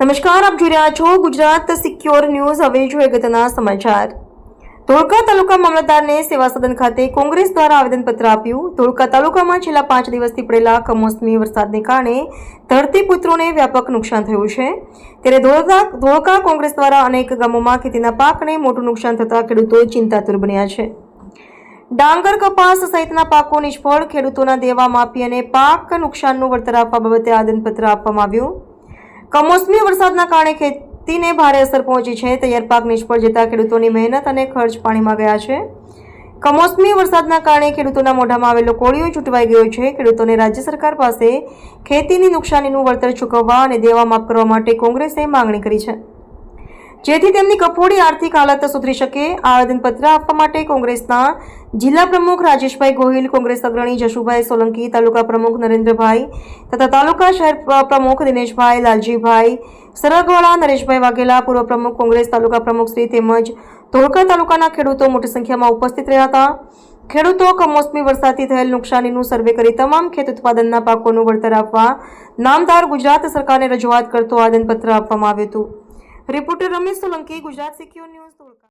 નમસ્કાર, આપ જોઈ રહ્યા છો ગુજરાત સિક્યોર ન્યૂઝ. હવે જોઈએ અગત્યના સમાચાર. ધોળકા તાલુકા મામલતદારને સેવા સદન ખાતે કોંગ્રેસ દ્વારા આવેદનપત્ર આપ્યું. ધોળકા તાલુકામાં છેલ્લા પાંચ દિવસથી પડેલા કમોસમી વરસાદને કારણે ધરતીપુત્રોને વ્યાપક નુકસાન થયું છે. ત્યારે ધોળકા ધોળકા કોંગ્રેસ દ્વારા અનેક ગામોમાં ખેતીના પાકને મોટું નુકસાન થતાં ખેડૂતો ચિંતાતુર બન્યા છે. ડાંગર કપાસ સહિતના પાકો નિષ્ફળ, ખેડૂતોના દેવા માફી અને પાક નુકસાનનું વળતર આપવા બાબતે આવેદનપત્ર આપવામાં આવ્યું. કમોસમી વરસાદના કારણે ખેતીને ભારે અસર પહોંચી છે. તૈયાર પાક નિષ્ફળ જતા ખેડૂતોની મહેનત અને ખર્ચ પાણીમાં ગયા છે. કમોસમી વરસાદના કારણે ખેડૂતોના મોઢામાં આવેલો કોળિયો છૂટવાઈ ગયો છે. ખેડૂતોને રાજ્ય સરકાર પાસે ખેતીની નુકસાનીનું વળતર ચૂકવવા અને દેવા માફ કરવા માટે કોંગ્રેસે માંગણી કરી છે. જેથી તેમની કફોડી આર્થિક હાલત સુધરી શકે. આવેદનપત્ર આપવા માટે કોંગ્રેસના જિલ્લા પ્રમુખ રાજેશભાઈ ગોહિલ, કોંગ્રેસ અગ્રણી જશુભાઈ સોલંકી, તાલુકા પ્રમુખ નરેન્દ્રભાઈ તથા તાલુકા શહેર પ્રમુખ દિનેશભાઈ લાલજીભાઈ, સરગવાળા નરેશભાઈ વાઘેલા, પૂર્વ પ્રમુખ કોંગ્રેસ તાલુકા પ્રમુખ શ્રી તેમજ ધોળકા તાલુકાના ખેડૂતો મોટી સંખ્યામાં ઉપસ્થિત રહ્યા હતા. ખેડૂતો કમોસમી વરસાદથી થયેલ નુકસાનીનું સર્વે કરી તમામ ખેત ઉત્પાદનના પાકોનું વળતર આપવા નામદાર ગુજરાત સરકારને રજૂઆત કરતો આવેદનપત્ર આપવામાં આવ્યું હતું. Reporter Ramesh Solanki Gujarat secure news Dholka.